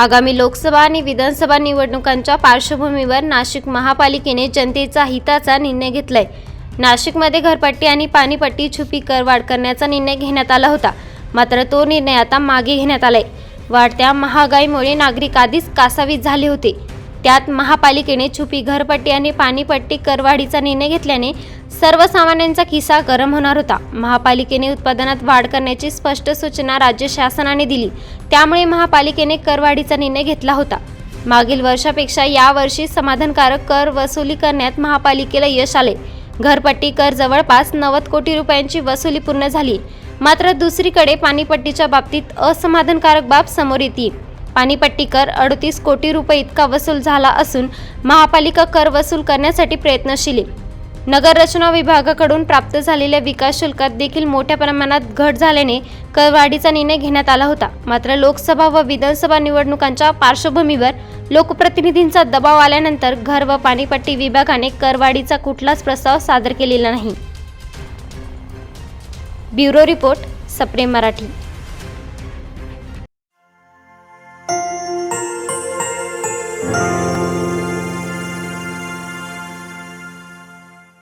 आगामी लोकसभा आणि विधानसभा निवडणुकांच्या पार्श्वभूमीवर नाशिक महापालिकेने जनतेचा हिताचा निर्णय घेतलाय. नाशिकमध्ये घरपट्टी आणि पाणीपट्टी छुपी करवाढ करण्याचा निर्णय घेण्यात आला होता. मात्र तो निर्णय आता मागे घेण्यात आलाय. वाढत्या महागाईमुळे नागरिक आधीच कासावीस झाले होते. त्यात महापालिकेने छुपी घरपट्टी आणि पाणीपट्टी करवाढीचा निर्णय घेतल्याने सर्वसामान्यांचा खिसा गरम होणार होता. महापालिकेने उत्पादनात वाढ करण्याची स्पष्ट सूचना राज्य शासनाने दिली. त्यामुळे महापालिकेने करवाढीचा निर्णय घेतला होता. मागील वर्षापेक्षा यावर्षी समाधानकारक कर वसुली करण्यात महापालिकेला यश आले. घरपट्टी कर जवळपास नव्वद कोटी रुपयांची वसुली पूर्ण झाली. मात्र दुसरीकडे पाणीपट्टीच्या बाबतीत असमाधानकारक बाब समोर येते पाणीपट्टी कर अडतीस कोटी रुपये इतका वसूल झाला असून महापालिका कर वसूल करण्यासाठी प्रयत्नशील नगररचना नगर रचना विभागाकडून प्राप्त झालेल्या विकास शुल्कात देखील मोठ्या प्रमाणात घट झाल्याने करवाढीचा निर्णय घेण्यात आला होता. मात्र लोकसभा व विधानसभा निवडणुकांच्या पार्श्वभूमीवर लोकप्रतिनिधींचा दबाव आल्यानंतर घर व पाणीपट्टी विभागाने करवाढीचा कुठलाच प्रस्ताव सादर केलेला नाही. ब्युरो रिपोर्ट सप्रेम मराठी.